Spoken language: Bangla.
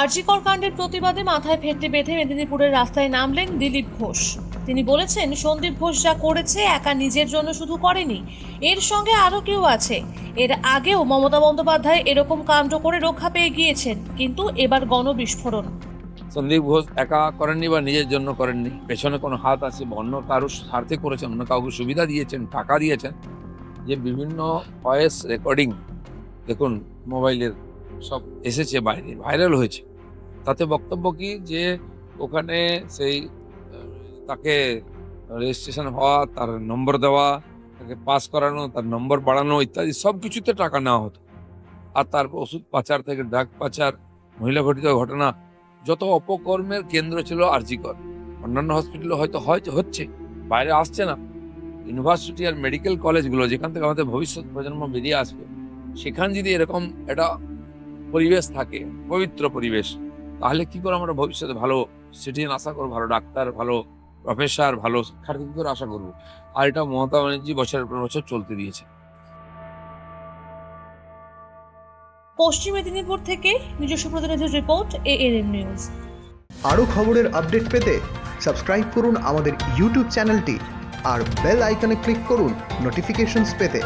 আরজিকর কাণ্ডের প্রতিবাদে মাথায় ফেটে বেঁধে মেদিনীপুরের রাস্তায় নামলেন দিলীপ ঘোষ। তিনি বলেছেন, সন্দীপ ঘোষ যা করেছে একা নিজের জন্য শুধু করেনি, এর সঙ্গে আরও কেউ আছে। এর আগেও মমতা বন্দ্যোপাধ্যায় এরকম কাণ্ড করে রক্ষা পেয়ে গিয়েছেন, কিন্তু এবার গণবিস্ফোরণ। সন্দীপ ঘোষ একা করেননি বা নিজের জন্য করেননি? পেছনে কোনো হাত আছে অন্য কারোর স্বার্থে করেছেন, অন্য কাউকে সুবিধা দিয়েছেন, টাকা দিয়েছেন? যে বিভিন্ন ভয়েস রেকর্ডিং, দেখুন মোবাইলের সব এসেছে বাইরে ভাইরাল হয়েছে। তাতে বক্তব্য কি? যে ওখানে সেই তাকে রেজিস্ট্রেশন হওয়া, তার নম্বর দেওয়া, তাকে পাস করানো, তার নম্বর বাড়ানো ইত্যাদি সব কিছুতে টাকা নেওয়া হতো। আর তার ওষুধ পাচার থেকে ড্রাগ পাচার, মহিলা ঘটিত ঘটনা, যত অপকর্মের কেন্দ্র ছিল আরজিকর। অন্যান্য হসপিটালে হয়তো হয়, হচ্ছে, বাইরে আসছে না। ইউনিভার্সিটি আর মেডিকেল কলেজগুলো যেখান থেকে আমাদের ভবিষ্যৎ প্রজন্ম বেরিয়ে আসবে, সেখান যদি এরকম একটা পরিবেশ থাকে পবিত্র পরিবেশ তাহলে কি করে আমরা ভবিষ্যতে ভালো সিটিজেন আশা করব ভালো ডাক্তার ভালো প্রফেসর ভালো শিক্ষার্থী করে আশা করব? আর এটা মমতা ব্যানার্জি বছরের পর বছর চলতে দিয়েছে। পশ্চিম মেদিনীপুর থেকে নিজস্ব প্রতিনিধির রিপোর্ট এএনএম নিউজ আরও খবরের আপডেট পেতে সাবস্ক্রাইব করুন আমাদের ইউটিউব চ্যানেলটি আর বেল আইকনে ক্লিক করুন নোটিফিকেশনস পেতে।